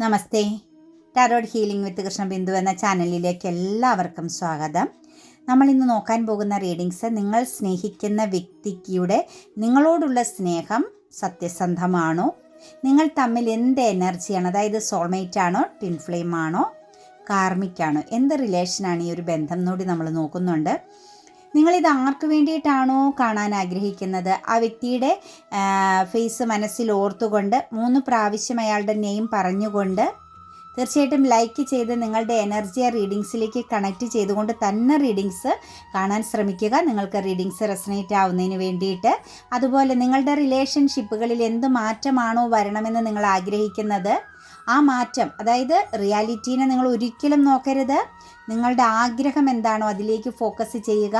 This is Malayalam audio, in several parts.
Namaste. Tarot healing with Krishna Bindu എന്ന ചാനലിലേക്ക് എല്ലാവർക്കും സ്വാഗതം. നമ്മൾ ഇന്ന് നോക്കാൻ പോകുന്ന റീഡിങ്സ് നിങ്ങൾ സ്നേഹിക്കുന്ന വ്യക്തിയുടെ നിങ്ങളോടുള്ള സ്നേഹം സത്യസന്ധമാണോ? നിങ്ങൾ തമ്മിൽ എന്ത് എനർജിയാണ്? അതായത് സോൾമേറ്റ് ആണോ ടിൻ ഫ്ലെയിം ആണോ കാർമിക്കാണോ എന്ത് റിലേഷനാണ് ഈ ഒരു ബന്ധം കൂടി നമ്മൾ നോക്കുന്നുണ്ട്. നിങ്ങളിത് ആർക്ക് വേണ്ടിയിട്ടാണോ കാണാൻ ആഗ്രഹിക്കുന്നത്? ആ വ്യക്തിയുടെ ഫേസ് മനസ്സിൽ ഓർത്തുകൊണ്ട് മൂന്ന് പ്രാവശ്യം അയാളുടെ നെയിം പറഞ്ഞുകൊണ്ട് തീർച്ചയായിട്ടും ലൈക്ക് ചെയ്ത് നിങ്ങളുടെ എനർജി ആ റീഡിങ്സിലേക്ക് കണക്റ്റ് ചെയ്തുകൊണ്ട് തന്നെ റീഡിങ്സ് കാണാൻ ശ്രമിക്കുക. നിങ്ങൾക്ക് റീഡിങ്സ് റെസനേറ്റ് ആവുന്നതിന് വേണ്ടിയിട്ട്. അതുപോലെ നിങ്ങളുടെ റിലേഷൻഷിപ്പുകളിൽ എന്ത് മാറ്റമാണോ വരണമെന്ന് നിങ്ങൾ ആഗ്രഹിക്കുന്നത് ആ മാറ്റം അതായത് റിയാലിറ്റീനെ നിങ്ങൾ ഒരിക്കലും നോക്കരുത്. നിങ്ങളുടെ ആഗ്രഹം എന്താണോ അതിലേക്ക് ഫോക്കസ് ചെയ്യുക.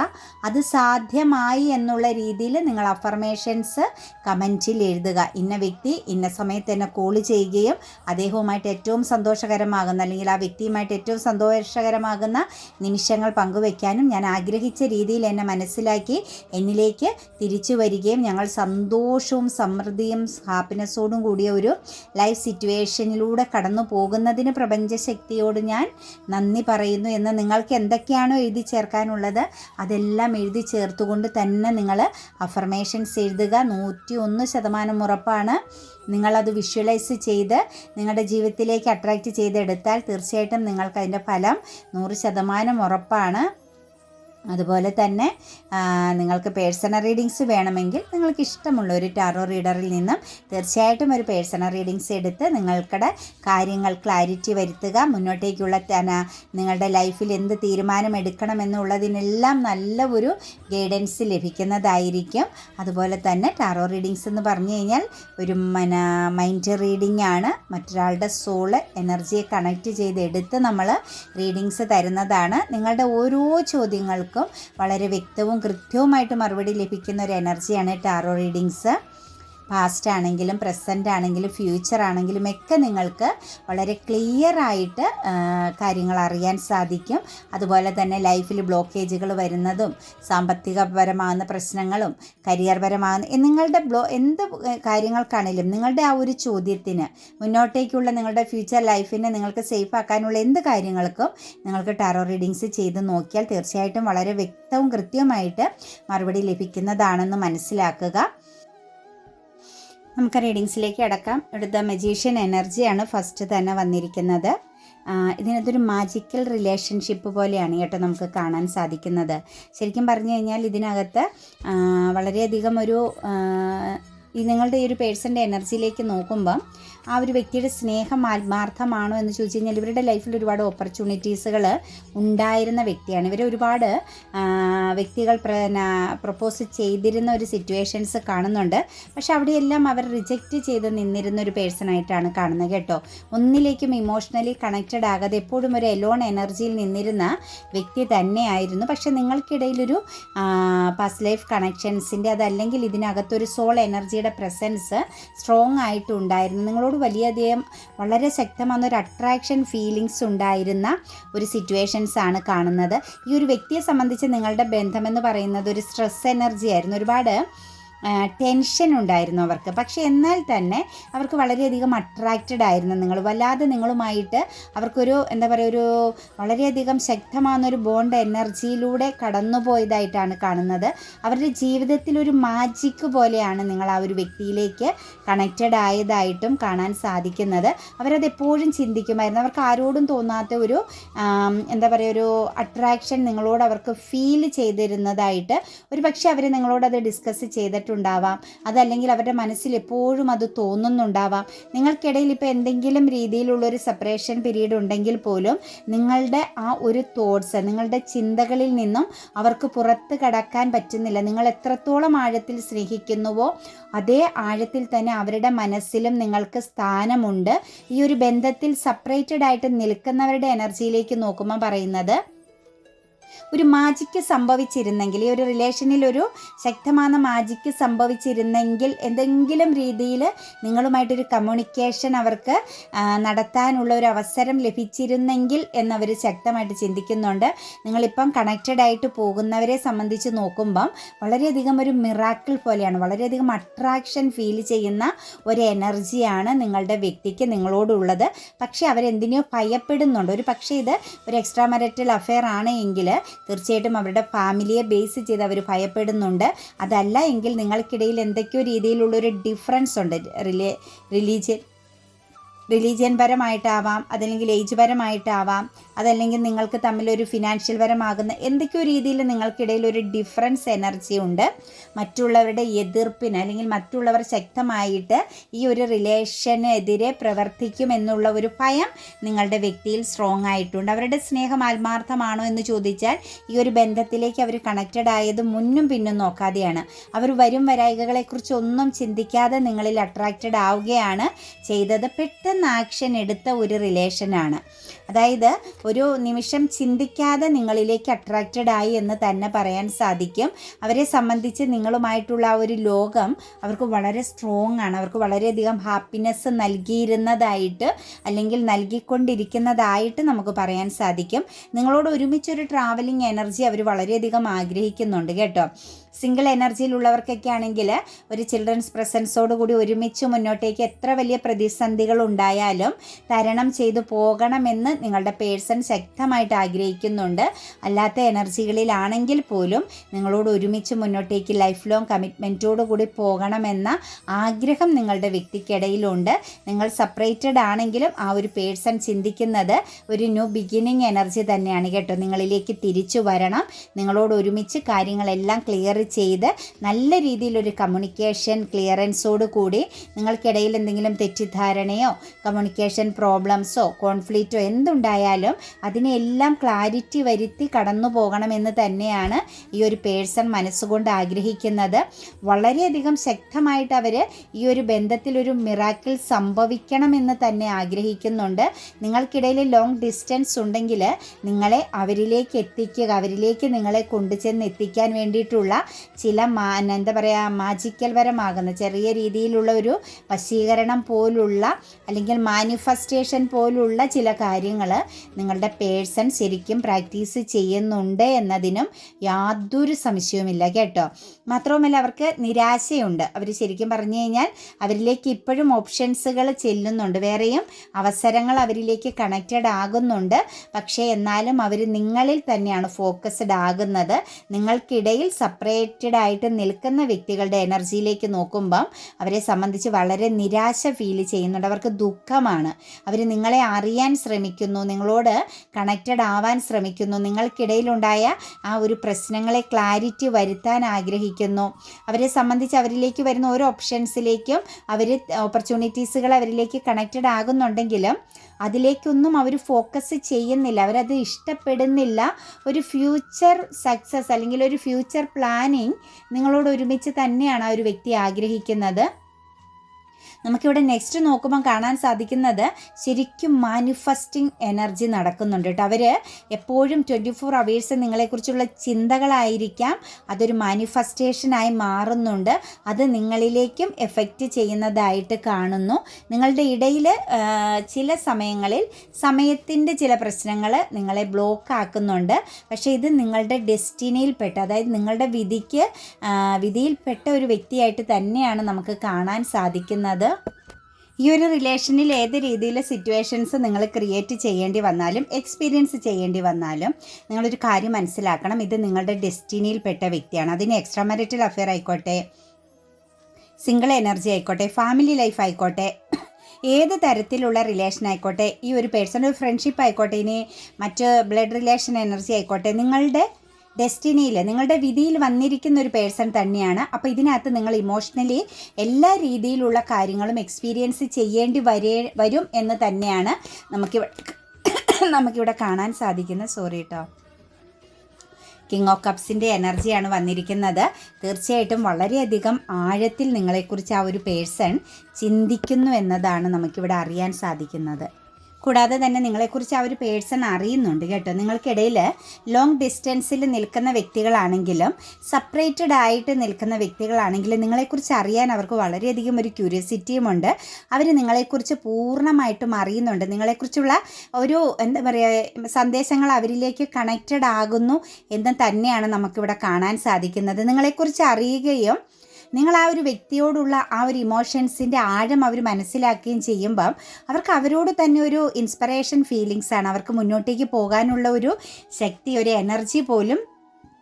അത് സാധ്യമായി എന്നുള്ള രീതിയിൽ നിങ്ങൾ അഫർമേഷൻസ് കമന്റിൽ എഴുതുക. ഇന്ന വ്യക്തി ഇന്ന സമയത്ത് എന്നെ കോൾ ചെയ്യുകയും അദ്ദേഹവുമായിട്ട് ഏറ്റവും സന്തോഷകരമാകുന്ന അല്ലെങ്കിൽ ആ വ്യക്തിയുമായിട്ട് ഏറ്റവും സന്തോഷകരമാകുന്ന നിമിഷങ്ങൾ പങ്കുവെക്കാനും ഞാൻ ആഗ്രഹിച്ച രീതിയിൽ എന്നെ മനസ്സിലാക്കി എന്നിലേക്ക് തിരിച്ചു വരികയും ഞങ്ങൾ സന്തോഷവും സമൃദ്ധിയും ഹാപ്പിനെസ്സോടും കൂടിയ ഒരു ലൈഫ് സിറ്റുവേഷനിലൂടെ കടന്നു പോകുന്നതിന് പ്രപഞ്ചശക്തിയോട് ഞാൻ നന്ദി പറയുന്നു എന്ന് നിങ്ങൾക്ക് എന്തൊക്കെയാണോ എഴുതി ചേർക്കാനുള്ളത് അതെല്ലാം എഴുതി ചേർത്തുകൊണ്ട് തന്നെ നിങ്ങൾ അഫർമേഷൻസ് എഴുതുക. നൂറ്റി ഒന്ന് ശതമാനം ഉറപ്പാണ്. നിങ്ങളത് വിഷ്വലൈസ് ചെയ്ത് നിങ്ങളുടെ ജീവിതത്തിലേക്ക് അട്രാക്റ്റ് ചെയ്തെടുത്താൽ തീർച്ചയായിട്ടും നിങ്ങൾക്ക് അതിന്റെ ഫലം നൂറ് ശതമാനം ഉറപ്പാണ്. അതുപോലെ തന്നെ നിങ്ങൾക്ക് പേഴ്സണൽ റീഡിങ്സ് വേണമെങ്കിൽ നിങ്ങൾക്ക് ഇഷ്ടമുള്ള ഒരു ടാറോ റീഡറിൽ നിന്നും തീർച്ചയായിട്ടും ഒരു പേഴ്സണൽ റീഡിങ്സ് എടുത്ത് നിങ്ങൾക്കടെ കാര്യങ്ങൾ ക്ലാരിറ്റി വരുത്തുക മുന്നോട്ടേക്കുള്ള നിങ്ങളുടെ ലൈഫിൽ എന്ത് തീരുമാനം എടുക്കണമെന്നുള്ളതിനെല്ലാം നല്ല ഒരു ഗൈഡൻസ് ലഭിക്കുന്നതായിരിക്കും. അതുപോലെ തന്നെ ടാറോ റീഡിങ്സ് എന്ന് പറഞ്ഞു കഴിഞ്ഞാൽ ഒരു മൈൻഡ് റീഡിംഗ് ആണ്. മറ്റൊരാളുടെ സോൾ എനർജിയെ കണക്ട് ചെയ്തെടുത്ത് നമ്മൾ റീഡിങ്സ് തരുന്നതാണ്. നിങ്ങളുടെ ഓരോ ചോദ്യങ്ങൾക്കും എല്ലാവർക്കും വളരെ വ്യക്തവും കൃത്യവുമായിട്ട് മറുപടി ലഭിക്കുന്ന ഒരു എനർജിയാണ് ടാറോ റീഡിങ്സ്. പാസ്റ്റ് ആണെങ്കിലും പ്രസന്റ് ആണെങ്കിലും ഫ്യൂച്ചർ ആണെങ്കിലും ഒക്കെ നിങ്ങൾക്ക് വളരെ ക്ലിയർ ആയിട്ട് കാര്യങ്ങൾ അറിയാൻ സാധിക്കും. അതുപോലെ തന്നെ ലൈഫിൽ ബ്ലോക്കേജുകൾ വരുന്നതും സാമ്പത്തികപരമാകുന്ന പ്രശ്നങ്ങളും കരിയർ പരമാകുന്ന നിങ്ങളുടെ ബ്ലോ എന്ത് കാര്യങ്ങൾക്കാണെങ്കിലും നിങ്ങളുടെ ആ ഒരു ചോദ്യത്തിന് മുന്നോട്ടേക്കുള്ള നിങ്ങളുടെ ഫ്യൂച്ചർ ലൈഫിനെ നിങ്ങൾക്ക് സേഫ് ആക്കാനുള്ള എന്ത് കാര്യങ്ങൾക്കും നിങ്ങൾക്ക് ടാറോ റീഡിങ്സ് ചെയ്ത് നോക്കിയാൽ തീർച്ചയായിട്ടും വളരെ വ്യക്തവും കൃത്യവുമായിട്ട് മറുപടി ലഭിക്കുന്നതാണെന്ന് മനസ്സിലാക്കുക. നമുക്ക് റീഡിങ്സിലേക്ക് അടക്കാം. ഇവിടുത്തെ മജീഷ്യൻ എനർജിയാണ് ഫസ്റ്റ് തന്നെ വന്നിരിക്കുന്നത്. ഇതിനകത്തൊരു മാജിക്കൽ റിലേഷൻഷിപ്പ് പോലെയാണ് കേട്ടോ നമുക്ക് കാണാൻ സാധിക്കുന്നത്. ശരിക്കും പറഞ്ഞു കഴിഞ്ഞാൽ ഇതിനകത്ത് വളരെയധികം ഒരു ഈ നിങ്ങളുടെ ഈ ഒരു പേഴ്സന്റെ എനർജിയിലേക്ക് നോക്കുമ്പം ആ ഒരു വ്യക്തിയുടെ സ്നേഹം ആത്മാർത്ഥമാണോ എന്ന് ചോദിച്ചു കഴിഞ്ഞാൽ ഇവരുടെ ലൈഫിൽ ഒരുപാട് ഓപ്പർച്യൂണിറ്റീസുകൾ ഉണ്ടായിരുന്ന വ്യക്തിയാണ്. ഇവർ ഒരുപാട് വ്യക്തികൾ പ്രപ്പോസ് ചെയ്തിരുന്ന ഒരു സിറ്റുവേഷൻസ് കാണുന്നുണ്ട്. പക്ഷെ അവിടെയെല്ലാം അവർ റിജക്റ്റ് ചെയ്ത് നിന്നിരുന്ന ഒരു പേഴ്സണായിട്ടാണ് കാണുന്നത് കേട്ടോ. ഒന്നിലേക്കും ഇമോഷണലി കണക്റ്റഡ് ആകാതെ എപ്പോഴും ഒരു എലോൺ എനർജിയിൽ നിന്നിരുന്ന വ്യക്തി തന്നെയായിരുന്നു. പക്ഷെ നിങ്ങൾക്കിടയിലൊരു പസ് ലൈഫ് കണക്ഷൻസിന്റെ അതല്ലെങ്കിൽ ഇതിനകത്തൊരു സോൾ എനർജിയുടെ പ്രസൻസ് സ്ട്രോങ് ആയിട്ടുണ്ടായിരുന്നു. നിങ്ങളോട് നിങ്ങളോട് വലിയധികം വളരെ ശക്തമായ ഒരു അട്രാക്ഷൻ ഫീലിങ്സ് ഉണ്ടായിരുന്ന ഒരു സിറ്റുവേഷൻസ് ആണ് കാണുന്നത്. ഈ ഒരു വ്യക്തിയെ സംബന്ധിച്ച് നിങ്ങളുടെ ബന്ധമെന്ന് പറയുന്നത് ഒരു സ്ട്രെസ് എനർജി ആയിരുന്നു. ഒരുപാട് ടെൻഷൻ ഉണ്ടായിരുന്നു അവർക്ക്. പക്ഷേ എന്നാൽ തന്നെ അവർക്ക് വളരെയധികം അട്രാക്റ്റഡ് ആയിരുന്നു നിങ്ങൾ. വല്ലാതെ നിങ്ങളുമായിട്ട് അവർക്കൊരു എന്താ പറയുക ഒരു വളരെയധികം ശക്തമാകുന്നൊരു ബോണ്ട് എനർജിയിലൂടെ കടന്നുപോയതായിട്ടാണ് കാണുന്നത്. അവരുടെ ജീവിതത്തിലൊരു മാജിക് പോലെയാണ് നിങ്ങൾ ആ ഒരു വ്യക്തിയിലേക്ക് കണക്റ്റഡ് ആയതായിട്ടും കാണാൻ സാധിക്കുന്നത്. അവരത് എപ്പോഴും ചിന്തിക്കുമായിരുന്നു. അവർക്ക് ആരോടും തോന്നാത്ത ഒരു എന്താ പറയുക ഒരു അട്രാക്ഷൻ നിങ്ങളോട് അവർക്ക് ഫീൽ ചെയ്തിരുന്നതായിട്ട് ഒരു പക്ഷേ അവർ നിങ്ങളോട് അത് ഡിസ്കസ് ചെയ്തിട്ടുണ്ട് ഉണ്ടാവാം അതല്ലെങ്കിൽ അവരുടെ മനസ്സിൽ എപ്പോഴും അത് തോന്നുന്നുണ്ടാവാം. നിങ്ങൾക്കിടയിൽ ഇപ്പോൾ എന്തെങ്കിലും രീതിയിലുള്ളൊരു സെപ്പറേഷൻ പീരീഡ് ഉണ്ടെങ്കിൽ പോലും നിങ്ങളുടെ ആ ഒരു തോട്ട്സ് നിങ്ങളുടെ ചിന്തകളിൽ നിന്നും അവർക്ക് പുറത്ത് കടക്കാൻ പറ്റുന്നില്ല. നിങ്ങൾ എത്രത്തോളം ആഴത്തിൽ സ്നേഹിക്കുന്നുവോ അതേ ആഴത്തിൽ തന്നെ അവരുടെ മനസ്സിലും നിങ്ങൾക്ക് സ്ഥാനമുണ്ട്. ഈ ഒരു ബന്ധത്തിൽ സെപ്പറേറ്റഡ് ആയിട്ട് നിൽക്കുന്നവരുടെ എനർജിയിലേക്ക് നോക്കുമ്പോൾ പറയുന്നത് ഒരു മാജിക്ക് സംഭവിച്ചിരുന്നെങ്കിൽ ഈ ഒരു റിലേഷനിൽ ഒരു ശക്തമായ മാജിക്ക് സംഭവിച്ചിരുന്നെങ്കിൽ എന്തെങ്കിലും രീതിയിൽ നിങ്ങളുമായിട്ടൊരു കമ്മ്യൂണിക്കേഷൻ അവർക്ക് നടത്താനുള്ള ഒരു അവസരം ലഭിച്ചിരുന്നെങ്കിൽ എന്നവർ ശക്തമായിട്ട് ചിന്തിക്കുന്നുണ്ട്. നിങ്ങളിപ്പം കണക്റ്റഡ് ആയിട്ട് പോകുന്നവരെ സംബന്ധിച്ച് നോക്കുമ്പം വളരെയധികം ഒരു മിറാക്കിൾ പോലെയാണ് വളരെയധികം അട്രാക്ഷൻ ഫീൽ ചെയ്യുന്ന ഒരു എനർജിയാണ് നിങ്ങളുടെ വ്യക്തിക്ക് നിങ്ങളോടുള്ളത്. പക്ഷേ അവരെന്തിനെയോ ഭയപ്പെടുന്നുണ്ട്. ഒരു പക്ഷേ ഇത് ഒരു എക്സ്ട്രാ മെറിറ്റൽ അഫെയർ ആണ് എങ്കിൽ തീർച്ചയായിട്ടും അവരുടെ ഫാമിലിയെ ബേസ് ചെയ്ത് അവർ ഭയപ്പെടുന്നുണ്ട്. അതല്ല എങ്കിൽ നിങ്ങൾക്കിടയിൽ എന്തൊക്കെയോ രീതിയിലുള്ളൊരു ഡിഫറൻസ് ഉണ്ട്. റിലേ റിലീജിയൻ റിലീജിയൻ പരമായിട്ടാവാം അതല്ലെങ്കിൽ ഏജ് പരമായിട്ടാവാം അതല്ലെങ്കിൽ നിങ്ങൾക്ക് തമ്മിൽ ഒരു ഫിനാൻഷ്യൽ പരമാകുന്ന എന്തൊക്കെയോ രീതിയിൽ നിങ്ങൾക്കിടയിൽ ഒരു ഡിഫറൻസ് എനർജി ഉണ്ട്. മറ്റുള്ളവരുടെ എതിർപ്പിന് അല്ലെങ്കിൽ മറ്റുള്ളവർ ശക്തമായിട്ട് ഈ ഒരു റിലേഷനെതിരെ പ്രവർത്തിക്കും എന്നുള്ള ഒരു ഭയം നിങ്ങളുടെ വ്യക്തിയിൽ സ്ട്രോങ് ആയിട്ടുണ്ട്. അവരുടെ സ്നേഹം ആത്മാർത്ഥമാണോ എന്ന് ചോദിച്ചാൽ ഈ ഒരു ബന്ധത്തിലേക്ക് അവർ കണക്റ്റഡ് ആയത് മുന്നും പിന്നും നോക്കാതെയാണ്. അവർ വരും വരായികകളെക്കുറിച്ച് ഒന്നും ചിന്തിക്കാതെ നിങ്ങളിൽ അട്രാക്റ്റഡ് ആവുകയാണ് ചെയ്തത്. പെട്ടെന്ന് ആക്ഷൻ എടുത്ത ഒരു റിലേഷനാണ് അതായത് ഒരു നിമിഷം ചിന്തിക്കാതെ നിങ്ങളിലേക്ക് അട്രാക്റ്റഡ് ആയി എന്ന് തന്നെ പറയാൻ സാധിക്കും. അവരെ സംബന്ധിച്ച് നിങ്ങളുമായിട്ടുള്ള ആ ഒരു ലോകം അവർക്ക് വളരെ സ്ട്രോങ് ആണ്. അവർക്ക് വളരെയധികം ഹാപ്പിനെസ് നൽകിയിരുന്നതായിട്ട് അല്ലെങ്കിൽ നൽകിക്കൊണ്ടിരിക്കുന്നതായിട്ട് നമുക്ക് പറയാൻ സാധിക്കും. നിങ്ങളോട് ഒരുമിച്ചൊരു ട്രാവലിംഗ് എനർജി അവർ വളരെയധികം ആഗ്രഹിക്കുന്നുണ്ട് കേട്ടോ. സിംഗിൾ എനർജിയിലുള്ളവർക്കൊക്കെ ആണെങ്കിൽ ഒരു ചിൽഡ്രൻസ് പ്രസൻസോട് കൂടി ഒരുമിച്ച് മുന്നോട്ടേക്ക് എത്ര വലിയ പ്രതിസന്ധികൾ ഉണ്ടായാലും തരണം ചെയ്തു പോകണമെന്ന് നിങ്ങളുടെ പേഴ്സൺ ശക്തമായിട്ട് ആഗ്രഹിക്കുന്നുണ്ട്. അല്ലാത്ത എനർജികളിലാണെങ്കിൽ പോലും നിങ്ങളോട് ഒരുമിച്ച് മുന്നോട്ടേക്ക് ലൈഫ് ലോങ് കമ്മിറ്റ്മെന്റോട് കൂടി പോകണമെന്ന ആഗ്രഹം നിങ്ങളുടെ വ്യക്തിക്കിടയിലുണ്ട്. നിങ്ങൾ സെപ്പറേറ്റഡ് ആണെങ്കിലും ആ ഒരു പേഴ്സൺ ചിന്തിക്കുന്നത് ഒരു ന്യൂ ബിഗിനിങ് എനർജി തന്നെയാണ് കേട്ടോ. നിങ്ങളിലേക്ക് തിരിച്ചു വരണം. നിങ്ങളോട് ഒരുമിച്ച് കാര്യങ്ങളെല്ലാം ക്ലിയർ ചെയ്ത് നല്ല രീതിയിലൊരു കമ്മ്യൂണിക്കേഷൻ ക്ലിയറൻസോട് കൂടി നിങ്ങൾക്കിടയിൽ എന്തെങ്കിലും തെറ്റിദ്ധാരണയോ കമ്മ്യൂണിക്കേഷൻ പ്രോബ്ലംസോ കോൺഫ്ലിക്റ്റോ എന്തുണ്ടായാലും അതിനെല്ലാം ക്ലാരിറ്റി വരുത്തി കടന്നു പോകണമെന്ന് തന്നെയാണ് ഈ ഒരു പേഴ്സൺ മനസ്സുകൊണ്ട് ആഗ്രഹിക്കുന്നത്. വളരെയധികം ശക്തമായിട്ട് അവർ ഈ ഒരു ബന്ധത്തിൽ ഒരു മിറാക്കിൾ സംഭവിക്കണമെന്ന് തന്നെ ആഗ്രഹിക്കുന്നുണ്ട്. നിങ്ങൾക്കിടയിൽ ലോങ് ഡിസ്റ്റൻസ് ഉണ്ടെങ്കിൽ നിങ്ങളെ അവരിലേക്ക് എത്തിക്കുക അവരിലേക്ക് നിങ്ങളെ കൊണ്ടുചെന്ന് എത്തിക്കാൻ വേണ്ടിയിട്ടുള്ള ചില മാ എന്താ പറയുക മാജിക്കൽ പരമാകുന്ന ചെറിയ രീതിയിലുള്ള ഒരു വശീകരണം പോലുള്ള അല്ലെങ്കിൽ മാനിഫെസ്റ്റേഷൻ പോലുള്ള ചില കാര്യങ്ങൾ നിങ്ങളുടെ പേഴ്സൺ ശരിക്കും പ്രാക്ടീസ് ചെയ്യുന്നുണ്ട് എന്നതിനും യാതൊരു സംശയവുമില്ല കേട്ടോ. മാത്രവുമല്ല അവർക്ക് നിരാശയുണ്ട്. അവർ ശരിക്കും പറഞ്ഞു കഴിഞ്ഞാൽ അവരിലേക്ക് ഇപ്പോഴും ഓപ്ഷൻസുകൾ ചെല്ലുന്നുണ്ട്. വേറെയും അവസരങ്ങൾ അവരിലേക്ക് കണക്റ്റഡ് ആകുന്നുണ്ട്. പക്ഷേ എന്നാലും അവർ നിങ്ങളിൽ തന്നെയാണ് ഫോക്കസ്ഡ് ആകുന്നത്. നിങ്ങൾക്കിടയിൽ സെപ്പറേറ്റഡ് ആയിട്ട് നിൽക്കുന്ന വ്യക്തികളുടെ എനർജിയിലേക്ക് നോക്കുമ്പം അവരെ സംബന്ധിച്ച് വളരെ നിരാശ ഫീൽ ചെയ്യുന്നുണ്ട്. അവർക്ക് ദുഃഖമാണ്. അവർ നിങ്ങളെ അറിയാൻ ശ്രമിക്കുന്നു നിങ്ങളോട് കണക്റ്റഡ് ആവാൻ ശ്രമിക്കുന്നു നിങ്ങൾക്കിടയിലുണ്ടായ ആ ഒരു പ്രശ്നങ്ങളെ ക്ലാരിറ്റി വരുത്താൻ ആഗ്രഹിക്കുന്നു. അവരെ സംബന്ധിച്ച് അവരിലേക്ക് വരുന്ന ഓരോ ഓപ്ഷൻസിലേക്കും അവർ ഓപ്പർച്യൂണിറ്റീസുകൾ അവരിലേക്ക് കണക്റ്റഡ് ആകുന്നുണ്ടെങ്കിലും അതിലേക്കൊന്നും അവർ ഫോക്കസ് ചെയ്യുന്നില്ല. അവരത് ഇഷ്ടപ്പെടുന്നില്ല. ഒരു ഫ്യൂച്ചർ സക്സസ് അല്ലെങ്കിൽ ഒരു ഫ്യൂച്ചർ പ്ലാനിങ് നിങ്ങളോട് ഒരുമിച്ച് തന്നെയാണ് ആ ഒരു വ്യക്തി ആഗ്രഹിക്കുന്നത്. നമുക്കിവിടെ നെക്സ്റ്റ് നോക്കുമ്പോൾ കാണാൻ സാധിക്കുന്നത് ശരിക്കും മാനിഫെസ്റ്റിംഗ് എനർജി നടക്കുന്നുണ്ട് കേട്ടോ അവർ എപ്പോഴും ട്വന്റി ഫോർ അവേഴ്സ് നിങ്ങളെക്കുറിച്ചുള്ള ചിന്തകളായിരിക്കാം. അതൊരു മാനിഫെസ്റ്റേഷനായി മാറുന്നുണ്ട്. അത് നിങ്ങളിലേക്കും എഫക്റ്റ് ചെയ്യുന്നതായിട്ട് കാണുന്നു. നിങ്ങളുടെ ഇടയിൽ ചില സമയങ്ങളിൽ സമയത്തിന്റെ ചില പ്രശ്നങ്ങൾ നിങ്ങളെ ബ്ലോക്ക് ആക്കുന്നുണ്ട്. പക്ഷേ ഇത് നിങ്ങളുടെ ഡെസ്റ്റിനിയിൽപ്പെട്ട അതായത് നിങ്ങളുടെ വിധിക്ക് വിധിയിൽപ്പെട്ട ഒരു വ്യക്തിയായിട്ട് തന്നെയാണ് നമുക്ക് കാണാൻ സാധിക്കുന്നത്. ഈ ഒരു റിലേഷനിൽ ഏത് രീതിയിലെ സിറ്റുവേഷൻസ് നിങ്ങൾ ക്രിയേറ്റ് ചെയ്യേണ്ടി വന്നാലും എക്സ്പീരിയൻസ് ചെയ്യേണ്ടി വന്നാലും നിങ്ങളൊരു കാര്യം മനസ്സിലാക്കണം. ഇത് നിങ്ങളുടെ ഡെസ്റ്റിനിയിൽപ്പെട്ട വ്യക്തിയാണ്. അതിന് എക്സ്ട്രാ മാരിറ്റൽ അഫെയർ ആയിക്കോട്ടെ സിംഗിൾ എനർജി ആയിക്കോട്ടെ ഫാമിലി ലൈഫ് ആയിക്കോട്ടെ ഏത് തരത്തിലുള്ള റിലേഷൻ ആയിക്കോട്ടെ ഈ ഒരു പേഴ്സണൽ ഫ്രണ്ട്ഷിപ്പ് ആയിക്കോട്ടെ ഇനി മറ്റ് ബ്ലഡ് റിലേഷൻ എനർജി ആയിക്കോട്ടെ നിങ്ങളുടെ ഡെസ്റ്റിനിയിൽ നിങ്ങളുടെ വിധിയിൽ വന്നിരിക്കുന്ന ഒരു പേഴ്സൺ തന്നെയാണ്. അപ്പോൾ ഇതിനകത്ത് നിങ്ങൾ ഇമോഷണലി എല്ലാ രീതിയിലുള്ള കാര്യങ്ങളും എക്സ്പീരിയൻസ് ചെയ്യേണ്ടി വരേ വരും എന്ന് തന്നെയാണ് നമുക്കിവിടെ നമുക്കിവിടെ കാണാൻ സാധിക്കുന്നത്. സോറി കേട്ടോ കിങ് ഓഫ് കപ്സിന്റെ എനർജിയാണ് വന്നിരിക്കുന്നത്. തീർച്ചയായിട്ടും വളരെയധികം ആഴത്തിൽ നിങ്ങളെക്കുറിച്ച് ആ ഒരു പേഴ്സൺ ചിന്തിക്കുന്നു എന്നതാണ് നമുക്കിവിടെ അറിയാൻ സാധിക്കുന്നത്. കൂടാതെ തന്നെ നിങ്ങളെക്കുറിച്ച് ആ ഒരു പേഴ്സൺ അറിയുന്നുണ്ട് കേട്ടോ. നിങ്ങൾക്കിടയിൽ ലോങ് ഡിസ്റ്റൻസിൽ നിൽക്കുന്ന വ്യക്തികളാണെങ്കിലും സെപ്പറേറ്റഡ് ആയിട്ട് നിൽക്കുന്ന വ്യക്തികളാണെങ്കിലും നിങ്ങളെക്കുറിച്ച് അറിയാൻ അവർക്ക് വളരെയധികം ഒരു ക്യൂരിയസിറ്റിയും ഉണ്ട്. അവർ നിങ്ങളെക്കുറിച്ച് പൂർണമായിട്ടും അറിയുന്നുണ്ട്. നിങ്ങളെക്കുറിച്ചുള്ള ഒരു എന്താ പറയുക സന്ദേശങ്ങൾ അവരിലേക്ക് കണക്റ്റഡ് ആകുന്നു എന്ന് തന്നെയാണ് നമുക്കിവിടെ കാണാൻ സാധിക്കുന്നത്. നിങ്ങളെക്കുറിച്ച് അറിയുകയും നിങ്ങൾ ആ ഒരു വ്യക്തിയോടുള്ള ആ ഒരു ഇമോഷൻസിന്റെ ആഴം അവർ മനസ്സിലാക്കുകയും ചെയ്യുമ്പം അവർക്ക് അവരോട് തന്നെ ഒരു ഇൻസ്പിറേഷൻ ഫീലിങ്സ് ആണ്. അവർക്ക് മുന്നോട്ടേക്ക് പോകാനുള്ള ഒരു ശക്തി ഒരു എനർജി പോലും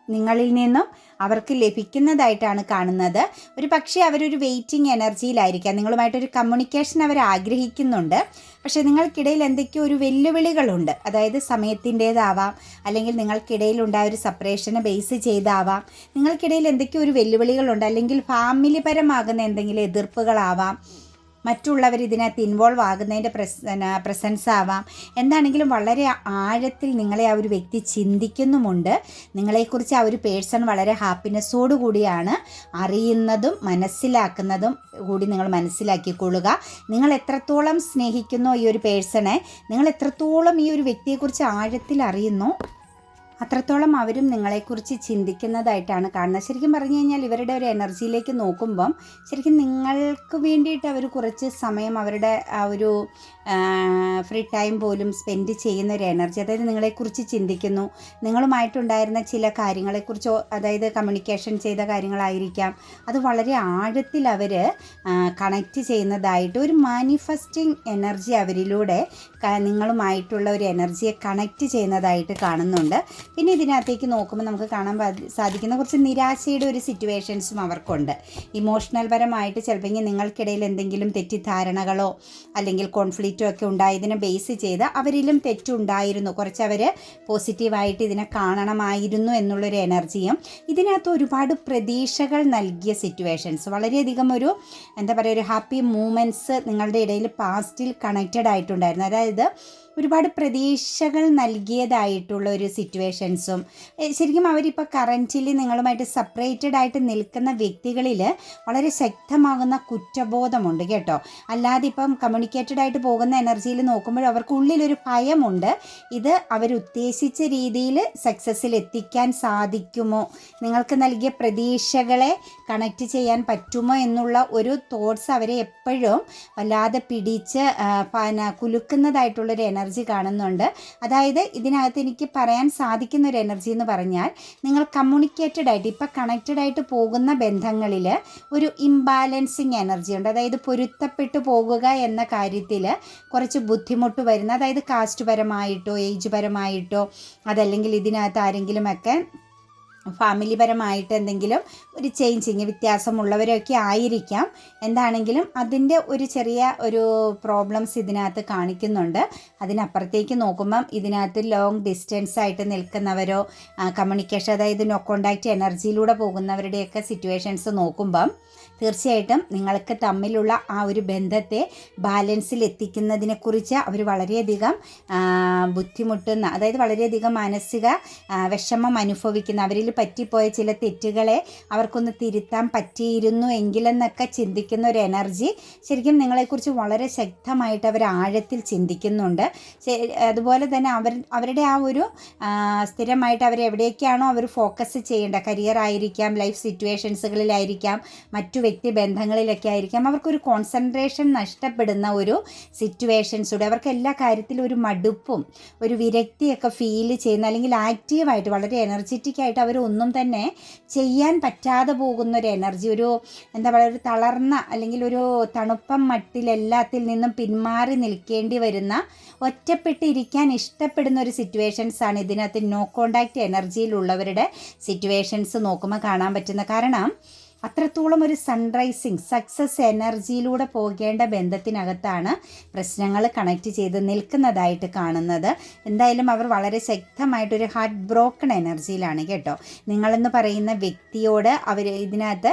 നിങ്ങളിൽ നിന്നും അവർക്ക് ലഭിക്കുന്നതായിട്ടാണ് കാണുന്നത്. ഒരു പക്ഷേ അവരൊരു വെയിറ്റിംഗ് എനർജിയിലായിരിക്കാം നിങ്ങളുമായിട്ടൊരു കമ്മ്യൂണിക്കേഷൻ അവർ ആഗ്രഹിക്കുന്നുണ്ട്. പക്ഷേ നിങ്ങൾക്കിടയിൽ എന്തൊക്കെയോ ഒരു വെല്ലുവിളികളുണ്ട്. അതായത് സമയത്തിന്റേതാവാം അല്ലെങ്കിൽ നിങ്ങൾക്കിടയിൽ ഉണ്ടായ ഒരു സെപ്പറേഷനെ ബേസ് ചെയ്താവാം. നിങ്ങൾക്കിടയിൽ എന്തൊക്കെയോ ഒരു വെല്ലുവിളികളുണ്ട്. അല്ലെങ്കിൽ ഫാമിലി പരമാകുന്ന എന്തെങ്കിലും എതിർപ്പുകളാവാം. മറ്റുള്ളവർ ഇതിനകത്ത് ഇൻവോൾവ് ആകുന്നതിന്റെ പ്രസ പ്രസൻസ് ആവാം. എന്താണെങ്കിലും വളരെ ആഴത്തിൽ നിങ്ങളെ ആ ഒരു വ്യക്തി ചിന്തിക്കുന്നുമുണ്ട്. നിങ്ങളെക്കുറിച്ച് ആ ഒരു പേഴ്സൺ വളരെ ഹാപ്പിനെസ്സോടു കൂടിയാണ് അറിയുന്നതും മനസ്സിലാക്കുന്നതും കൂടി നിങ്ങൾ മനസ്സിലാക്കിക്കൊള്ളുക. നിങ്ങൾ എത്രത്തോളം സ്നേഹിക്കുന്നു ഈ ഒരു പേഴ്സണെ നിങ്ങൾ എത്രത്തോളം ഈ ഒരു വ്യക്തിയെക്കുറിച്ച് ആഴത്തിൽ അറിയുന്നു? അത്രത്തോളം അവരും നിങ്ങളെക്കുറിച്ച് ചിന്തിക്കുന്നതായിട്ടാണ് കാണുന്നത്. ശരിക്കും പറഞ്ഞു കഴിഞ്ഞാൽ ഇവരുടെ ഒരു എനർജിയിലേക്ക് നോക്കുമ്പം ശരിക്കും നിങ്ങൾക്ക് വേണ്ടിയിട്ട് അവർ കുറച്ച് സമയം അവരുടെ ആ ഒരു ഫ്രീ ടൈം പോലും സ്പെൻഡ് ചെയ്യുന്ന ഒരു എനർജി അതായത് നിങ്ങളെക്കുറിച്ച് ചിന്തിക്കുന്നു. നിങ്ങളുമായിട്ടുണ്ടായിരുന്ന ചില കാര്യങ്ങളെക്കുറിച്ച് അതായത് കമ്മ്യൂണിക്കേഷൻ ചെയ്ത കാര്യങ്ങളായിരിക്കാം. അത് വളരെ ആഴത്തിൽ അവർ കണക്റ്റ് ചെയ്യുന്നതായിട്ട് ഒരു മാനിഫെസ്റ്റിംഗ് എനർജി അവരിലൂടെ നിങ്ങളുമായിട്ടുള്ള ഒരു എനർജിയെ കണക്റ്റ് ചെയ്യുന്നതായിട്ട് കാണുന്നുണ്ട്. പിന്നെ ഇതിനകത്തേക്ക് നോക്കുമ്പോൾ നമുക്ക് കാണാൻ സാധിക്കുന്ന കുറച്ച് നിരാശയുടെ ഒരു സിറ്റുവേഷൻസും അവർക്കുണ്ട്. ഇമോഷണൽ പരമായിട്ട് ചിലപ്പോൾ നിങ്ങൾക്കിടയിൽ എന്തെങ്കിലും തെറ്റിദ്ധാരണകളോ അല്ലെങ്കിൽ കോൺഫ്ലിക്റ്റോ ഒക്കെ ഉണ്ടായതിനെ ബേസ് ചെയ്ത് അവരിലും തെറ്റുണ്ടായിരുന്നു. കുറച്ച് അവർ പോസിറ്റീവായിട്ട് ഇതിനെ കാണണമായിരുന്നു എന്നുള്ളൊരു എനർജിയും ഇതിനകത്ത് ഒരുപാട് പ്രതീക്ഷകൾ നൽകിയ സിറ്റുവേഷൻസ് വളരെയധികം ഒരു എന്താ പറയുക ഒരു ഹാപ്പി മൂമെന്റ്സ് നിങ്ങളുടെ ഇടയിൽ പാസ്റ്റിൽ കണക്റ്റഡ് ആയിട്ടുണ്ടായിരുന്നു. അതായത് ഒരുപാട് പ്രതീക്ഷകൾ നൽകിയതായിട്ടുള്ള ഒരു സിറ്റുവേഷൻസും ശരിക്കും അവരിപ്പോൾ കറന്റിൽ നിങ്ങളുമായിട്ട് സെപ്പറേറ്റഡ് ആയിട്ട് നിൽക്കുന്ന വ്യക്തികളിൽ വളരെ ശക്തമാകുന്ന കുറ്റബോധമുണ്ട് കേട്ടോ. അല്ലാതെ ഇപ്പം കമ്മ്യൂണിക്കേറ്റഡ് ആയിട്ട് പോകുന്ന എനർജിയിൽ നോക്കുമ്പോൾ അവർക്ക് ഉള്ളിലൊരു ഭയമുണ്ട്. ഇത് അവരുദ്ദേശിച്ച രീതിയിൽ സക്സസ്സിൽ എത്തിക്കാൻ സാധിക്കുമോ? നിങ്ങൾക്ക് നൽകിയ പ്രതീക്ഷകളെ കണക്റ്റ് ചെയ്യാൻ പറ്റുമോ എന്നുള്ള ഒരു തോട്ട്സ് അവരെ എപ്പോഴും വല്ലാതെ പിടിച്ച് പിന്നെ കുലുക്കുന്നതായിട്ടുള്ളൊരു എനർജി കാണുന്നുണ്ട്. അതായത് ഇതിനകത്ത് എനിക്ക് പറയാൻ സാധിക്കുന്ന ഒരു എനർജി എന്ന് പറഞ്ഞാൽ നിങ്ങൾ കമ്മ്യൂണിക്കേറ്റഡ് ആയിട്ട് ഇപ്പം കണക്റ്റഡ് ആയിട്ട് പോകുന്ന ബന്ധങ്ങളിൽ ഒരു ഇംബാലൻസിങ് എനർജി ഉണ്ട്. അതായത് പൊരുത്തപ്പെട്ടു പോകുക എന്ന കാര്യത്തിൽ കുറച്ച് ബുദ്ധിമുട്ട് വരുന്ന അതായത് കാസ്റ്റ് പരമായിട്ടോ ഏജ് പരമായിട്ടോ അതല്ലെങ്കിൽ ഇതിനകത്ത് ആരെങ്കിലുമൊക്കെ ഫാമിലി പരമായിട്ട് എന്തെങ്കിലും ഒരു ചേഞ്ചിങ് വ്യത്യാസമുള്ളവരൊക്കെ ആയിരിക്കാം. എന്താണെങ്കിലും അതിന്റെ ഒരു ചെറിയ ഒരു പ്രോബ്ലംസ് ഇതിനകത്ത് കാണിക്കുന്നുണ്ട്. അതിനപ്പുറത്തേക്ക് നോക്കുമ്പം ഇതിനകത്ത് ലോങ് ഡിസ്റ്റൻസ് ആയിട്ട് നിൽക്കുന്നവരോ കമ്മ്യൂണിക്കേഷൻ അതായത് നോ കോണ്ടാക്റ്റ് എനർജിയിലൂടെ പോകുന്നവരുടെയൊക്കെ സിറ്റുവേഷൻസ് നോക്കുമ്പം തീർച്ചയായിട്ടും നിങ്ങൾക്ക് തമ്മിലുള്ള ആ ഒരു ബന്ധത്തെ ബാലൻസിൽ എത്തിക്കുന്നതിനെക്കുറിച്ച് അവർ വളരെയധികം ബുദ്ധിമുട്ടുന്ന അതായത് വളരെയധികം മാനസിക വിഷമം അനുഭവിക്കുന്ന അവരിൽ പറ്റിപ്പോയ ചില തെറ്റുകളെ അവർക്കൊന്ന് തിരുത്താൻ പറ്റിയിരുന്നു എങ്കിലെന്നൊക്കെ ചിന്തിക്കുന്ന ഒരു എനർജി ശരിക്കും നിങ്ങളെക്കുറിച്ച് വളരെ ശക്തമായിട്ട് അവർ ആഴത്തിൽ ചിന്തിക്കുന്നുണ്ട്. അതുപോലെ തന്നെ അവർ അവരുടെ ആ ഒരു സ്ഥിരമായിട്ട് അവർ എവിടേക്കാണോ അവർ ഫോക്കസ് ചെയ്യേണ്ട കരിയർ ആയിരിക്കാം ലൈഫ് സിറ്റുവേഷൻസുകളിലായിരിക്കാം മറ്റു വ്യക്തി ബന്ധങ്ങളിലൊക്കെ ആയിരിക്കാം. അവർക്കൊരു കോൺസെൻട്രേഷൻ നഷ്ടപ്പെടുന്ന ഒരു സിറ്റുവേഷൻസൂടെ അവർക്ക് എല്ലാ കാര്യത്തിലും ഒരു മടുപ്പും ഒരു വിരക്തിയൊക്കെ ഫീൽ ചെയ്യുന്ന അല്ലെങ്കിൽ ആക്റ്റീവായിട്ട് വളരെ എനർജറ്റിക് ആയിട്ട് അവർ ഒന്നും തന്നെ ചെയ്യാൻ പറ്റാതെ പോകുന്ന ഒരു എനർജി ഒരു എന്താ പറയുക ഒരു തളർന്ന അല്ലെങ്കിൽ ഒരു തണുപ്പം മട്ടിലെല്ലാത്തിൽ നിന്നും പിന്മാറി നിൽക്കേണ്ടി വരുന്ന ഒറ്റപ്പെട്ടിരിക്കാൻ ഇഷ്ടപ്പെടുന്ന ഒരു സിറ്റുവേഷൻസ് ആണ് ഇതിനകത്ത് നോ കോണ്ടാക്റ്റ് എനർജിയിലുള്ളവരുടെ സിറ്റുവേഷൻസ് നോക്കുമ്പോൾ കാണാൻ പറ്റുന്ന കാരണം അത്രത്തോളം ഒരു സൺറൈസിങ് സക്സസ് എനർജിയിലൂടെ പോകേണ്ട ബന്ധത്തിനകത്താണ് പ്രശ്നങ്ങൾ കണക്ട് ചെയ്ത് നിൽക്കുന്നതായിട്ട് കാണുന്നത്. എന്തായാലും അവർ വളരെ ശക്തമായിട്ടൊരു ഹാർട്ട് ബ്രോക്കൺ എനർജിയിലാണ് കേട്ടോ. നിങ്ങളെന്ന് പറയുന്ന വ്യക്തിയോട് അവർ ഇതിനകത്ത്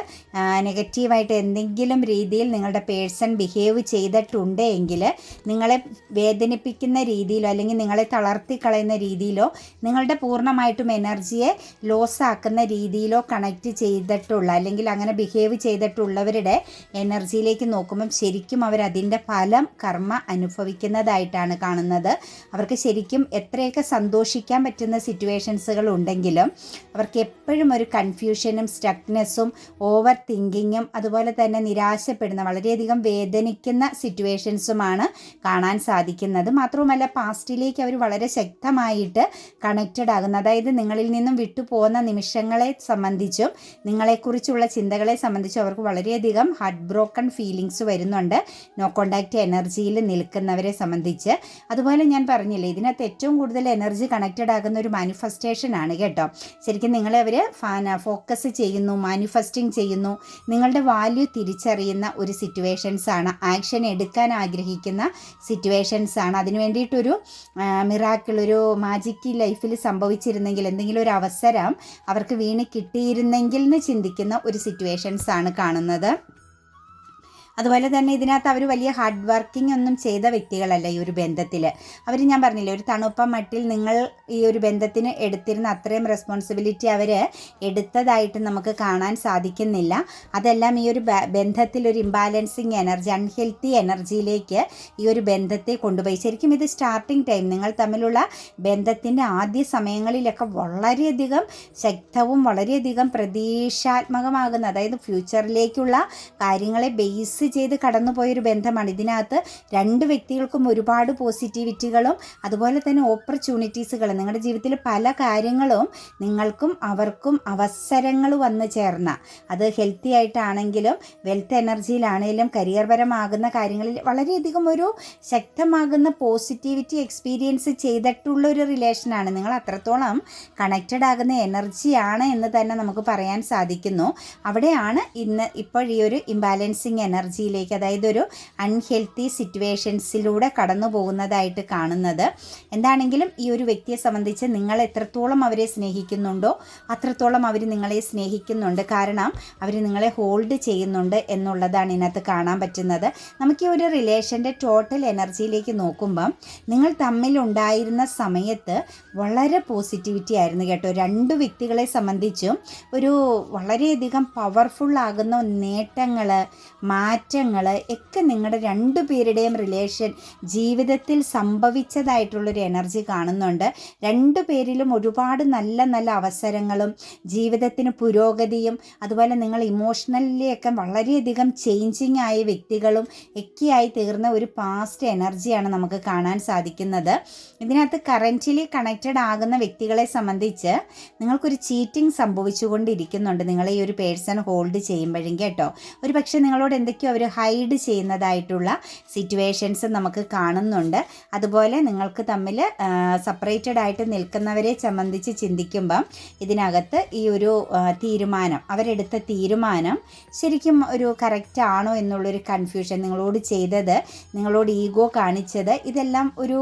നെഗറ്റീവായിട്ട് എന്തെങ്കിലും രീതിയിൽ നിങ്ങളുടെ പേഴ്സൺ ബിഹേവ് ചെയ്തിട്ടുണ്ട് എങ്കിൽ നിങ്ങളെ വേദനിപ്പിക്കുന്ന രീതിയിലോ അല്ലെങ്കിൽ നിങ്ങളെ തളർത്തി കളയുന്ന രീതിയിലോ നിങ്ങളുടെ പൂർണമായിട്ടും എനർജിയെ ലോസ് ആക്കുന്ന രീതിയിലോ കണക്ട് ചെയ്തിട്ടുള്ള അല്ലെങ്കിൽ അങ്ങനെ ബിഹേവ് ചെയ്തിട്ടുള്ളവരുടെ എനർജിയിലേക്ക് നോക്കുമ്പം ശരിക്കും അവർ അതിന്റെ ഫലം കർമ്മ അനുഭവിക്കുന്നതായിട്ടാണ് കാണുന്നത്. അവർക്ക് ശരിക്കും എത്രയൊക്കെ സന്തോഷിക്കാൻ പറ്റുന്ന സിറ്റുവേഷൻസുകൾ ഉണ്ടെങ്കിലും അവർക്ക് എപ്പോഴും ഒരു കൺഫ്യൂഷനും സ്റ്റക്നെസ്സും ഓവർ തിങ്കിങ്ങും അതുപോലെ തന്നെ നിരാശപ്പെടുന്ന വളരെയധികം വേദനിക്കുന്ന സിറ്റുവേഷൻസുമാണ് കാണാൻ സാധിക്കുന്നത്. മാത്രവുമല്ല പാസ്റ്റിലേക്ക് അവർ വളരെ ശക്തമായിട്ട് കണക്റ്റഡ് ആകുന്നത് അതായത് നിങ്ങളിൽ നിന്നും വിട്ടുപോകുന്ന നിമിഷങ്ങളെ സംബന്ധിച്ചും നിങ്ങളെക്കുറിച്ചുള്ള ചിന്തകളെ സംബന്ധിച്ച് അവർക്ക് വളരെയധികം ഹാർട്ട് ബ്രോക്കൺ ഫീലിങ്സ് വരുന്നുണ്ട്. നോ കോണ്ടാക്റ്റ് എനർജിയിൽ നിൽക്കുന്നവരെ സംബന്ധിച്ച്. അതുപോലെ ഞാൻ പറഞ്ഞില്ലേ ഇതിനകത്ത് ഏറ്റവും കൂടുതൽ എനർജി കണക്റ്റഡ് ആകുന്ന ഒരു മാനിഫെസ്റ്റേഷൻ ആണ് കേട്ടോ. ശരിക്കും നിങ്ങളെ അവർ ഫോക്കസ് ചെയ്യുന്നു മാനിഫെസ്റ്റിംഗ് ചെയ്യുന്നു. നിങ്ങളുടെ വാല്യൂ തിരിച്ചറിയുന്ന ഒരു സിറ്റുവേഷൻസ് ആണ്. ആക്ഷൻ എടുക്കാൻ ആഗ്രഹിക്കുന്ന സിറ്റുവേഷൻസ് ആണ്. അതിന് വേണ്ടിയിട്ടൊരു മിറാക്കിൾ ഒരു മാജിക്ക് ലൈഫിൽ സംഭവിച്ചിരുന്നെങ്കിൽ എന്തെങ്കിലും ഒരു അവസരം അവർക്ക് വീണ് കിട്ടിയിരുന്നെങ്കിൽ എന്ന് ചിന്തിക്കുന്ന ഒരു സിറ്റുവേഷൻസ് ആണ് കാണുന്നത്. അതുപോലെ തന്നെ ഇതിനകത്ത് അവർ വലിയ ഹാർഡ് വർക്കിംഗ് ഒന്നും ചെയ്ത വ്യക്തികളല്ല ഈ ഒരു ബന്ധത്തിൽ അവർ ഞാൻ പറഞ്ഞില്ലേ ഒരു തണുപ്പ മട്ടിൽ നിങ്ങൾ ഈ ഒരു ബന്ധത്തിന് എടുത്തിരുന്ന അത്രയും റെസ്പോൺസിബിലിറ്റി അവർ എടുത്തതായിട്ട് നമുക്ക് കാണാൻ സാധിക്കുന്നില്ല. അതെല്ലാം ഈ ഒരു ബന്ധത്തിൽ ഒരു ഇംബാലൻസിങ് എനർജി അൺഹെൽത്തി എനർജിയിലേക്ക് ഈ ഒരു ബന്ധത്തെ കൊണ്ടുപോയി. ശരിക്കും ഇത് സ്റ്റാർട്ടിങ് ടൈം നിങ്ങൾ തമ്മിലുള്ള ബന്ധത്തിന്റെ ആദ്യ സമയങ്ങളിലൊക്കെ വളരെയധികം ശക്തവും വളരെയധികം പ്രതീക്ഷാത്മകമാകുന്ന അതായത് ഫ്യൂച്ചറിലേക്കുള്ള കാര്യങ്ങളെ ബേസ് ചെയ്ത് കടന്നുപോയൊരു ബന്ധമാണ്. ഇതിനകത്ത് രണ്ട് വ്യക്തികൾക്കും ഒരുപാട് പോസിറ്റിവിറ്റികളും അതുപോലെ തന്നെ ഓപ്പർച്യൂണിറ്റീസുകളും. നിങ്ങളുടെ ജീവിതത്തിൽ പല കാര്യങ്ങളും നിങ്ങൾക്കും അവർക്കും അവസരങ്ങൾ വന്നു ചേർന്ന അത് ഹെൽത്തി ആയിട്ടാണെങ്കിലും വെൽത്ത് എനർജിയിലാണെങ്കിലും കരിയർപരമാകുന്ന കാര്യങ്ങളിൽ വളരെയധികം ഒരു ശക്തമാകുന്ന പോസിറ്റിവിറ്റി എക്സ്പീരിയൻസ് ചെയ്തിട്ടുള്ള ഒരു റിലേഷനാണ്. നിങ്ങൾ അത്രത്തോളം കണക്റ്റഡ് ആകുന്ന എനർജിയാണ് എന്ന് തന്നെ നമുക്ക് പറയാൻ സാധിക്കുന്നു. അവിടെയാണ് ഇന്ന് ഇപ്പോൾ ഈ ഒരു ഇംബാലൻസിങ് എനർജിയിലേക്ക് അതായത് ഒരു അൺഹെൽത്തി സിറ്റുവേഷൻസിലൂടെ കടന്നു പോകുന്നതായിട്ട് കാണുന്നത്. എന്താണെങ്കിലും ഈ ഒരു വ്യക്തിയെ സംബന്ധിച്ച് നിങ്ങൾ എത്രത്തോളം അവരെ സ്നേഹിക്കുന്നുണ്ടോ അത്രത്തോളം അവർ നിങ്ങളെ സ്നേഹിക്കുന്നുണ്ട്. കാരണം അവർ നിങ്ങളെ ഹോൾഡ് ചെയ്യുന്നുണ്ട് എന്നുള്ളതാണ് ഇതിനകത്ത് കാണാൻ പറ്റുന്നത്. നമുക്ക് ഈ ഒരു റിലേഷന്റെ ടോട്ടൽ എനർജിയിലേക്ക് നോക്കുമ്പം നിങ്ങൾ തമ്മിലുണ്ടായിരുന്ന സമയത്ത് വളരെ പോസിറ്റിവിറ്റി ആയിരുന്നു കേട്ടോ. രണ്ട് വ്യക്തികളെ സംബന്ധിച്ചും ഒരു വളരെയധികം പവർഫുൾ ആകുന്ന നേട്ടങ്ങൾ മാറ്റങ്ങൾ ഒക്കെ നിങ്ങളുടെ രണ്ടു പേരുടെയും റിലേഷൻ ജീവിതത്തിൽ സംഭവിച്ചതായിട്ടുള്ളൊരു എനർജി കാണുന്നുണ്ട്. രണ്ടു പേരിലും ഒരുപാട് നല്ല നല്ല അവസരങ്ങളും ജീവിതത്തിന് പുരോഗതിയും അതുപോലെ നിങ്ങൾ ഇമോഷണലിയൊക്കെ വളരെയധികം ചേഞ്ചിങ് ആയ വ്യക്തികളും ഒക്കെയായി തീർന്ന ഒരു പാസ്റ്റ് എനർജിയാണ് നമുക്ക് കാണാൻ സാധിക്കുന്നത്. ഇതിനകത്ത് കറന്റിലി കണക്റ്റഡ് ആകുന്ന വ്യക്തികളെ സംബന്ധിച്ച് നിങ്ങൾക്കൊരു ചീറ്റിംഗ് സംഭവിച്ചുകൊണ്ടിരിക്കുന്നുണ്ട്. നിങ്ങളെ ഈ ഒരു പേഴ്സൺ ഹോൾഡ് ചെയ്യുമ്പോഴെങ്കിൽ കേട്ടോ. ഒരു പക്ഷേ നിങ്ങളോട് എന്തൊക്കെയോ അവർ ഹൈഡ് ചെയ്യുന്നതായിട്ടുള്ള സിറ്റുവേഷൻസ് നമുക്ക് കാണുന്നുണ്ട്. അതുപോലെ നിങ്ങൾക്ക് തമ്മിൽ സെപ്പറേറ്റഡ് ആയിട്ട് നിൽക്കുന്നവരെ സംബന്ധിച്ച് ചിന്തിക്കുമ്പം ഇതിനകത്ത് ഈ ഒരു തീരുമാനം അവരെടുത്ത തീരുമാനം ശരിക്കും ഒരു കറക്റ്റ് ആണോ എന്നുള്ളൊരു കൺഫ്യൂഷൻ നിങ്ങളോട് ചെയ്തത് നിങ്ങളോട് ഈഗോ കാണിച്ചത് ഇതെല്ലാം ഒരു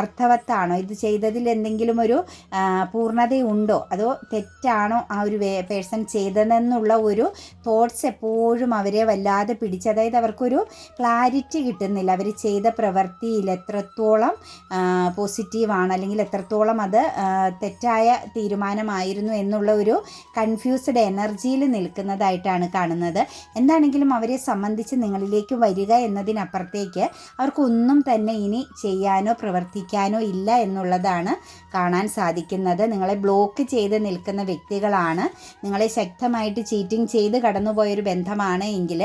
അർത്ഥവത്താണോ? ഇത് ചെയ്തതിൽ എന്തെങ്കിലും ഒരു പൂർണതയുണ്ടോ? അതോ തെറ്റാണോ ആ ഒരു പേഴ്സൺ ചെയ്തതെന്നുള്ള ഒരു തോട്ട്സ് എപ്പോഴും അവരെ വല്ലാതെ പിടിച്ച്. അതായത് അവർക്കൊരു ക്ലാരിറ്റി കിട്ടുന്നില്ല. അവർ ചെയ്ത പ്രവൃത്തിയിൽ എത്രത്തോളം പോസിറ്റീവാണ് അല്ലെങ്കിൽ എത്രത്തോളം അത് തെറ്റായ തീരുമാനമായിരുന്നു എന്നുള്ള ഒരു കൺഫ്യൂസ്ഡ് എനർജിയിൽ നിൽക്കുന്നതായിട്ടാണ് കാണുന്നത്. എന്താണെങ്കിലും അവരെ സംബന്ധിച്ച് നിങ്ങളിലേക്ക് വരിക എന്നതിനപ്പുറത്തേക്ക് അവർക്കൊന്നും തന്നെ ഇനി ചെയ്യാനോ പ്രവർത്തിക്കാനോ ഇല്ല എന്നുള്ളതാണ് കാണാൻ സാധിക്കുന്നത്. നിങ്ങളെ ബ്ലോക്ക് ചെയ്ത് നിൽക്കുന്ന വ്യക്തികളാണ്. നിങ്ങളെ ശക്തമായിട്ട് ചീറ്റിംഗ് ചെയ്ത് കടന്നുപോയൊരു ബന്ധമാണ് എങ്കിൽ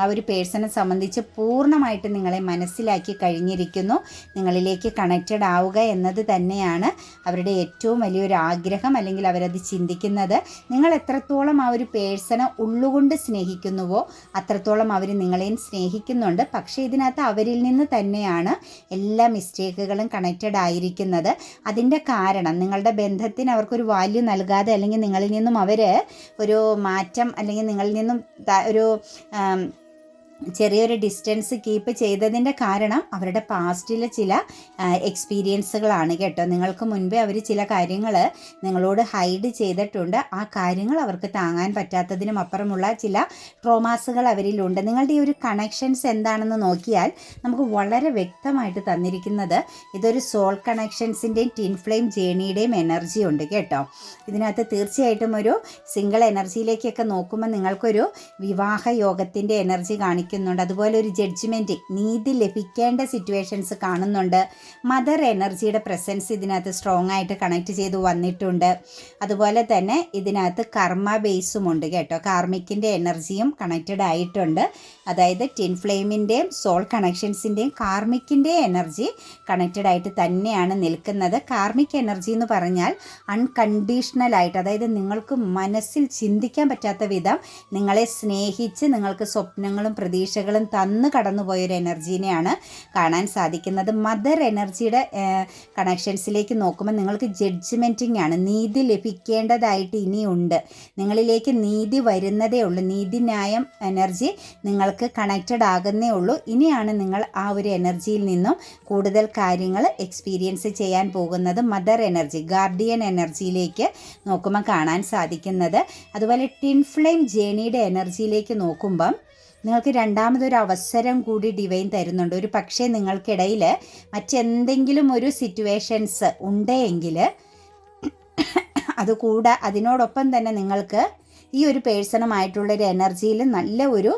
ആ ഒരു പേഴ്സണെ സംബന്ധിച്ച് പൂർണമായിട്ട് നിങ്ങളെ മനസ്സിലാക്കി കഴിഞ്ഞിരിക്കുന്നു. നിങ്ങളിലേക്ക് കണക്റ്റഡ് ആവുക എന്നത് തന്നെയാണ് അവരുടെ ഏറ്റവും വലിയൊരു ആഗ്രഹം അല്ലെങ്കിൽ അവരത് ചിന്തിക്കുന്നത്. നിങ്ങൾ എത്രത്തോളം ആ ഒരു പേഴ്സണെ ഉള്ളുകൊണ്ട് സ്നേഹിക്കുന്നുവോ അത്രത്തോളം അവർ നിങ്ങളെയും സ്നേഹിക്കുന്നുണ്ട്. പക്ഷേ ഇതിനകത്ത് അവരിൽ നിന്ന് തന്നെയാണ് എല്ലാ മിസ്റ്റേക്കുകളും കണക്റ്റഡ് ആയിരിക്കുന്നത്. അതിന്റെ കാരണം നിങ്ങളുടെ ബന്ധത്തിന് അവർക്കൊരു വാല്യൂ നൽകാതെ അല്ലെങ്കിൽ നിങ്ങളിൽ നിന്നും അവർ ഒരു മാറ്റം അല്ലെങ്കിൽ നിങ്ങളിൽ നിന്നും ഒരു um, ചെറിയൊരു ഡിസ്റ്റൻസ് കീപ്പ് ചെയ്തതിന്റെ കാരണം അവരുടെ പാസ്റ്റിലെ ചില എക്സ്പീരിയൻസുകളാണ് കേട്ടോ. നിങ്ങൾക്ക് മുൻപേ അവർ ചില കാര്യങ്ങൾ നിങ്ങളോട് ഹൈഡ് ചെയ്തിട്ടുണ്ട്. ആ കാര്യങ്ങൾ അവർക്ക് താങ്ങാൻ പറ്റാത്തതിനും അപ്പുറമുള്ള ചില ട്രോമാസുകൾ അവരിലുണ്ട്. നിങ്ങളുടെ ഈ ഒരു കണക്ഷൻസ് എന്താണെന്ന് നോക്കിയാൽ നമുക്ക് വളരെ വ്യക്തമായിട്ട് തന്നിരിക്കുന്നത് ഇതൊരു സോൾ കണക്ഷൻസിന്റെയും ടിൻ ഫ്ലെയിം ജേണിയുടെയും എനർജി ഉണ്ട് കേട്ടോ. ഇതിനകത്ത് തീർച്ചയായിട്ടും ഒരു സിംഗിൾ എനർജിയിലേക്കൊക്കെ നോക്കുമ്പോൾ നിങ്ങൾക്കൊരു വിവാഹ യോഗത്തിന്റെ എനർജി കാണിക്കുന്നുണ്ട്. അതുപോലെ ഒരു ജഡ്ജ്മെന്റ് നീതി ലഭിക്കേണ്ട സിറ്റുവേഷൻസ് കാണുന്നുണ്ട്. മദർ എനർജിയുടെ പ്രസൻസ് ഇതിനകത്ത് സ്ട്രോങ് ആയിട്ട് കണക്ട് ചെയ്ത് വന്നിട്ടുണ്ട്. അതുപോലെ തന്നെ ഇതിനകത്ത് കർമ്മ ബേസും ഉണ്ട് കേട്ടോ. കാർമിക്കിന്റെ എനർജിയും കണക്റ്റഡ് ആയിട്ടുണ്ട്. അതായത് ടിൻ ഫ്ലെയിമിന്റെയും സോൾ കണക്ഷൻസിന്റെയും കാർമിക്കിന്റെ എനർജി കണക്റ്റഡ് ആയിട്ട് തന്നെയാണ് നിൽക്കുന്നത്. കാർമിക് എനർജി എന്ന് പറഞ്ഞാൽ അൺകണ്ടീഷണൽ ആയിട്ട് അതായത് നിങ്ങൾക്ക് മനസ്സിൽ ചിന്തിക്കാൻ പറ്റാത്ത വിധം നിങ്ങളെ സ്നേഹിച്ച് നിങ്ങൾക്ക് സ്വപ്നങ്ങളും പ്രതീക്ഷകളും തന്ന് കടന്നുപോയൊരു എനർജീനെയാണ് കാണാൻ സാധിക്കുന്നത്. മദർ എനർജിയുടെ കണക്ഷൻസിലേക്ക് നോക്കുമ്പോൾ നിങ്ങൾക്ക് ജഡ്ജ്മെന്റിംഗ് ആണ് നീതി ലഭിക്കേണ്ടതായിട്ട് ഇനിയുണ്ട്. നിങ്ങളിലേക്ക് നീതി വരുന്നതേ ഉള്ളൂ. നീതിന്യായം എനർജി നിങ്ങൾക്ക് കണക്റ്റഡ് ആകുന്നേ ഉള്ളൂ. ഇനിയാണ് നിങ്ങൾ ആ ഒരു എനർജിയിൽ നിന്നും കൂടുതൽ കാര്യങ്ങൾ എക്സ്പീരിയൻസ് ചെയ്യാൻ പോകുന്നത് മദർ എനർജി ഗാർഡിയൻ എനർജിയിലേക്ക് നോക്കുമ്പോൾ കാണാൻ സാധിക്കുന്നത്. അതുപോലെ ടിൻ ഫ്ലെയിം ജേണിയുടെ എനർജിയിലേക്ക് നോക്കുമ്പം നിങ്ങൾക്ക് രണ്ടാമതൊരു അവസരം കൂടി ഡിവൈൻ തരുന്നുണ്ട്. ഒരു പക്ഷേ നിങ്ങൾക്കിടയിൽ മറ്റെന്തെങ്കിലും ഒരു സിറ്റുവേഷൻസ് ഉണ്ടെങ്കിൽ അതുകൂടെ അതിനോടൊപ്പം തന്നെ നിങ്ങൾക്ക് ഈ ഒരു പേഴ്സണുമായിട്ടുള്ളൊരു എനർജിയിൽ നല്ല ഒരു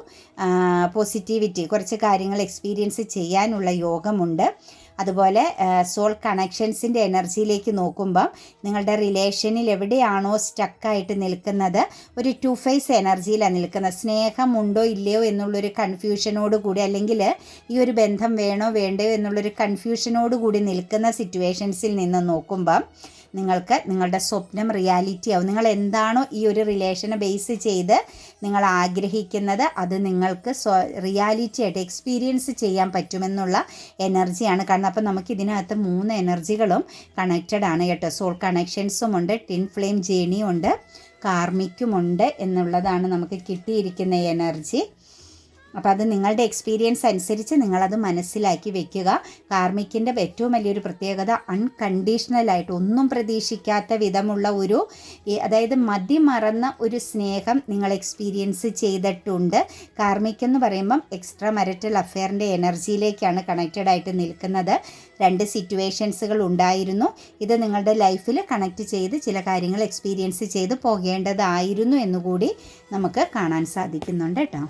പോസിറ്റിവിറ്റി കുറച്ച് കാര്യങ്ങൾ എക്സ്പീരിയൻസ് ചെയ്യാനുള്ള യോഗമുണ്ട്. അതുപോലെ സോൾ കണക്ഷൻസിന്റെ എനർജിയിലേക്ക് നോക്കുമ്പം നിങ്ങളുടെ റിലേഷനിൽ എവിടെയാണോ സ്റ്റക്കായിട്ട് നിൽക്കുന്നത് ഒരു ടു ഫേസ് എനർജിയിലാണ് നിൽക്കുന്നത്. സ്നേഹമുണ്ടോ ഇല്ലയോ എന്നുള്ളൊരു കൺഫ്യൂഷനോട് കൂടി അല്ലെങ്കിൽ ഈ ഒരു ബന്ധം വേണോ വേണ്ടയോ എന്നുള്ളൊരു കൺഫ്യൂഷനോട് കൂടി നിൽക്കുന്ന സിറ്റുവേഷൻസിൽ നിന്ന് നോക്കുമ്പം നിങ്ങൾക്ക് നിങ്ങളുടെ സ്വപ്നം റിയാലിറ്റി ആവും. നിങ്ങൾ എന്താണോ ഈ ഒരു റിലേഷനെ ബേസ് ചെയ്ത് നിങ്ങൾ ആഗ്രഹിക്കുന്നത് അത് നിങ്ങൾക്ക് സ്വ റിയാലിറ്റി ആയിട്ട് എക്സ്പീരിയൻസ് ചെയ്യാൻ പറ്റുമെന്നുള്ള എനർജിയാണ് കാരണം അപ്പം നമുക്ക് ഇതിനകത്ത് മൂന്ന് എനർജികളും കണക്റ്റഡ് ആണ് കേട്ടോ. സോൾ കണക്ഷൻസും ഉണ്ട് ടിൻ ഫ്ലെയിം ജേണിയും ഉണ്ട് കാർമിക്കുമുണ്ട് എന്നുള്ളതാണ് നമുക്ക് കിട്ടിയിരിക്കുന്ന എനർജി അപ്പോൾ അത് നിങ്ങളുടെ എക്സ്പീരിയൻസ് അനുസരിച്ച് നിങ്ങളത് മനസ്സിലാക്കി വെക്കുക. കാർമിക്കിന്റെ ഏറ്റവും വലിയൊരു പ്രത്യേകത അൺകണ്ടീഷണലായിട്ട് ഒന്നും പ്രതീക്ഷിക്കാത്ത വിധമുള്ള ഒരു അതായത് മതി മറന്ന ഒരു സ്നേഹം നിങ്ങൾ എക്സ്പീരിയൻസ് ചെയ്തിട്ടുണ്ട്. കാർമിക് എന്ന് പറയുമ്പം എക്സ്ട്രാ മരറ്റൽ അഫെയറിന്റെ എനർജിയിലേക്കാണ് കണക്റ്റഡ് ആയിട്ട് നിൽക്കുന്നത്. രണ്ട് സിറ്റുവേഷൻസുകൾ ഉണ്ടായിരുന്നു. ഇത് നിങ്ങളുടെ ലൈഫിൽ കണക്റ്റ് ചെയ്ത് ചില കാര്യങ്ങൾ എക്സ്പീരിയൻസ് ചെയ്ത് പോകേണ്ടതായിരുന്നു എന്നുകൂടി നമുക്ക് കാണാൻ സാധിക്കുന്നുണ്ട് കേട്ടോ.